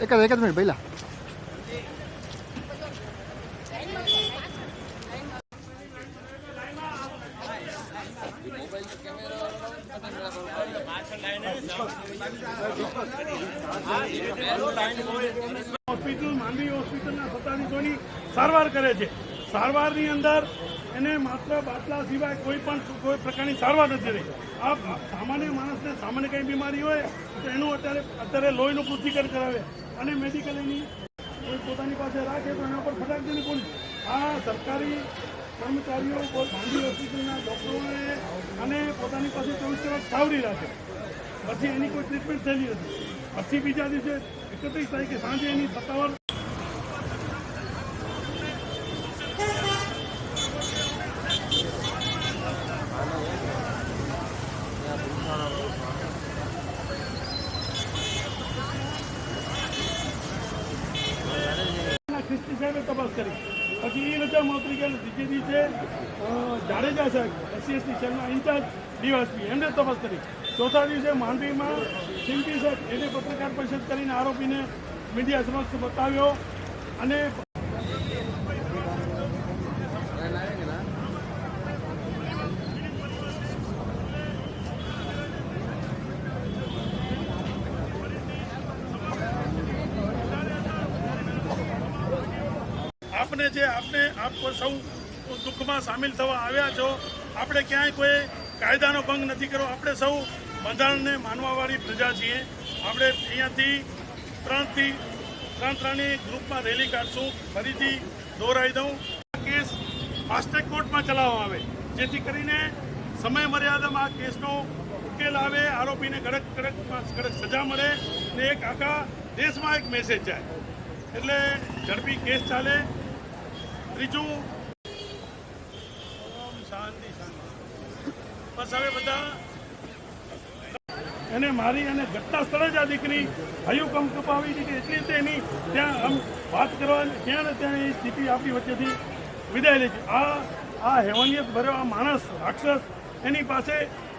એક જ એક મિનિટ પહેલા હોસ્પિટલ માંડવી હોસ્પિટલના સત્તાધીશોની સારવાર કરે છે. સારવારની અંદર એને માત્ર બાટલા સિવાય કોઈ પણ કોઈ પ્રકારની સારવાર નથી રહી. આ સામાન્ય માણસને સામાન્ય કંઈ બીમારી હોય, તો એનું અત્યારે અત્યારે લોહીનું પૃથ્થીકરણ કરાવે અને મેડિકલ એની કોઈ પોતાની પાસે રાખે તો એના પર ફટાકડીની કોણ? આ સરકારી કર્મચારીઓ માંડવી હોસ્પિટલના ડૉક્ટરોને અને પોતાની પાસે ચોવીસ કલાક સાવરી રાખે. પછી એની કોઈ ટ્રીટમેન્ટ થયેલી નથી. પછી બીજા દિવસે એકત્રીસ તારીખે સાંજે એની સત્તાવાર ક્રિસ્તી અમે તપાસ કરી. પછી એ રજા મોતરી ગયા ત્રીજે દિવસે જાડેજા સાહેબ એસસી એસટી સેલના ઇન્ચાર્જ ડીવાયસપી, એમને તપાસ કરી. ચોથા દિવસે માંડવીમાં સિમ્પી સાહેબ, એને પત્રકાર પરિષદ કરીને આરોપીને મીડિયા સમક્ષ બતાવ્યો અને આપને જે આપને આપ સૌ દુઃખમાં સામેલ થવા આવ્યા છો, આપણે ક્યાંય કોઈ કાયદાનો ભંગ નથી કર્યો. આપણે સૌ બંધારણને માનવાવાળી પ્રજા છીએ. આપણે અહીંયાથી ત્રણથી ત્રણ ત્રણની ગ્રુપમાં રેલી કાઢશું. ફરીથી દોહરાવી દઉં. કેસ ફાસ્ટેગ કોર્ટમાં ચલાવવામાં આવે. જેથી કરીને સમય મર્યાદામાં આ કેસનો ઉકેલ આવે, આરોપીને કડક કડકમાં કડક સજા મળે અને એક આખા દેશમાં એક મેસેજ જાય. એટલે ઝડપી કેસ ચાલે. ત્રીજું શાંતિ બસ હવે બધા એને મારી અને ઘટના સ્થળે જ આ દીકરી હયું કમ કપાવી દીધી એટલી રીતે એની ત્યાં આમ વાત કરવા ત્યાં ને ત્યાં એ સ્થિતિ આપણી વચ્ચેથી વિદાય લે છે. આ આ હેવાનિયત ભર્યો આ માણસ, રાક્ષસ, એની પાસે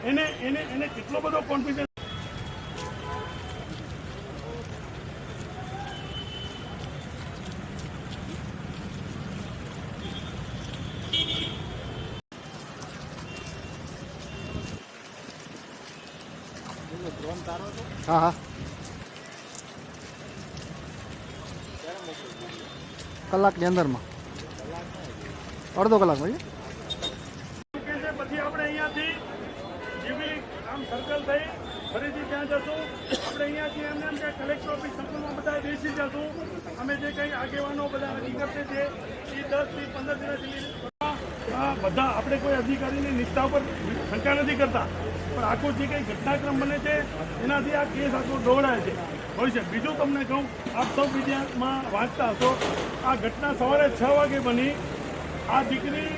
એને એને એને કેટલો બધો કોન્ફિડન્સ હા હા. કલાકની અંદરમાં. અડધો કલાકમાં છે કે છે પછી આપણે અહીંયાથી જીવી આમ સર્કલ થઈ, ફરીથી ત્યાં જશું. આપણે અહીંયાથી એમને એમ કે કલેક્ટર ઓફિસ સર્કલમાં બધા બેસી જશું. અમે જે કંઈ આગેવાનો બધા નીકળશે છે, એ દસથી પંદર દિવસ આ બધા આપણે કોઈ અધિકારીની નિષ્ઠા ઉપર શંકા નથી કરતા. પણ આખું જે કંઈ ઘટનાક્રમ બને છે, એનાથી આ કેસ આખો દોડાય છે. હોય છે. બીજું તમને કહું, આપ સૌ મીડિયામાં વાંચતા હશો, આ ઘટના સવારે છ વાગે બની. આ દીકરી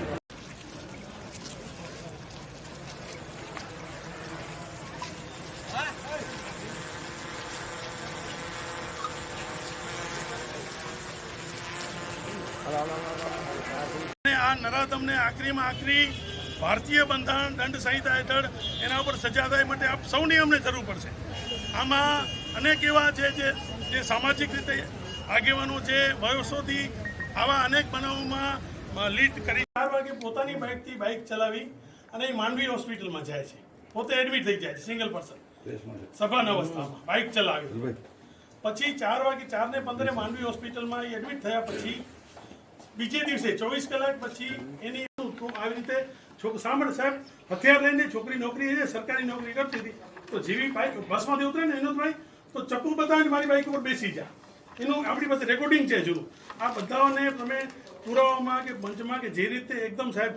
અને આ નરાધમને આખરીમાં આખરી ભારતીય બંધારણ દંડ સંહિતા હેઠળ એના ઉપર સજા થાય માટે આપ સૌની અમને જરૂર પડશે. આમાં અનેક એવા છે જે જે સામાજિક રીતે આગેવાનો છે વર્ષોથી આવા અનેક બનાવોમાં લીડ કરી ચાર વાગે પોતાની બાઇકથી બાઇક ચલાવી અને એ માંડવી હોસ્પિટલમાં જાય છે. પોતે એડમિટ થઈ જાય છે સિંગલ પર્સન સભાન અવસ્થામાં બાઇક ચલાવી. પછી ચાર વાગે ચાર ને પંદરે માંડવી હોસ્પિટલમાં એડમિટ થયા પછી બીજે દિવસે ચોવીસ કલાક પછી એની તો આવી રીતે સાંભળ સાહેબ, હથિયાર લઈને છોકરી નોકરી છે સરકારી નોકરી કરતી હતી. તો જેવી બાઈક બસમાંથી ઉતરે ને એનો ભાઈ, તો ચપ્પુ બતાવીને મારી બાઈક ઉપર બેસી જા. એનું આપણી પાસે રેકોર્ડિંગ છે જો આ બધાઓને તમે પુરાવામાં કે મંચમાં કે જે રીતે એકદમ સાહેબ